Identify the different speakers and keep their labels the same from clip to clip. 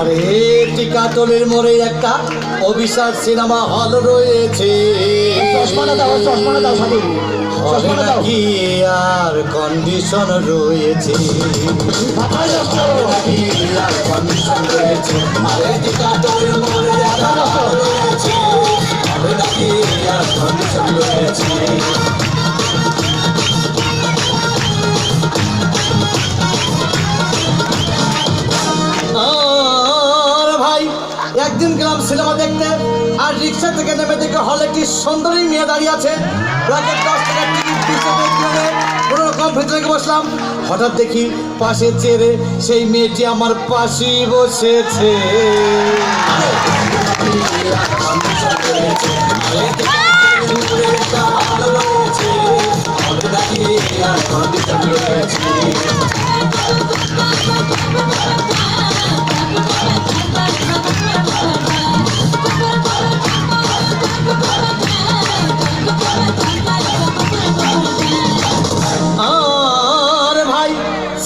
Speaker 1: আরে টিকাতলের মোড়ে একটা অভিশাপ সিনেমা হল রয়েছে। নাকি আর কন্ডিশন রয়েছে? কন্ডিশন রয়েছে? আরে টিকাতলের মোড়ে একদিন গেলাম সিনেমা দেখতে, আর রিক্সা থেকে নেমে দেখে হলে একটি সুন্দরী মেয়ে দাঁড়িয়ে আছে। প্রায় ভেতরে বসলাম। হঠাৎ দেখি পাশে চেড়ে সেই মেয়েটি আমার পাশেই বসেছে। আর!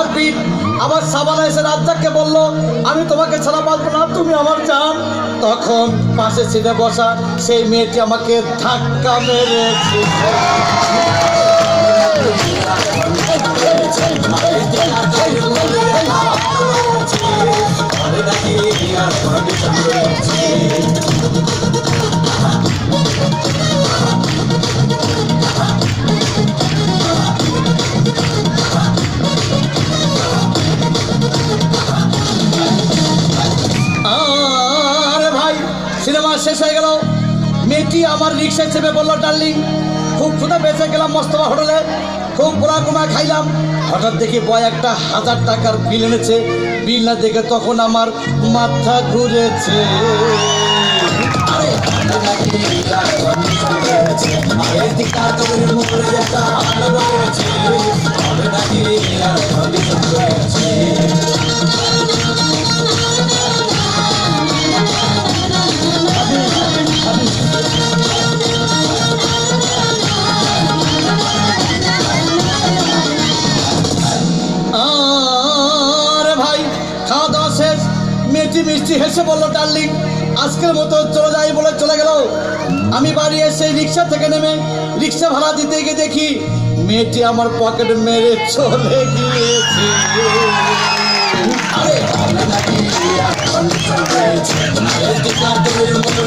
Speaker 1: ধূপধাম পিঠ আবার সাবানা এসে রাজ্জাককে বলল, আমি তোমাকে ছাড়া পারব না, তুমি আমার চান তখন পাশে সিটে বসা সেই মেয়েটি আমাকে ধাক্কা মেরেছে হয়ে গেল। মেয়েটি আমার রিক্সায় চেপে বলল, ডার্লিং, খুব ক্ষুদা বেঁচে গেলাম মস্তবা হোটেলে। খুব পোড়া কুমা খাইলাম। হঠাৎ দেখি বয় একটা হাজার টাকার বিল এনেছে। বিল না দেখে তখন আমার মাথা ঘুরেছে। আরে মেয়েটি মিষ্টি হেসে বলল, ডার্লিং, আজকের মতো চলে যাই বলে চলে গেল। আমি বাড়ি এসে রিক্সা থেকে নেমে রিক্সা ভাড়া দিতে গিয়ে দেখি মেয়েটি আমার পকেট মেরে চলে গিয়েছে। আরে মতো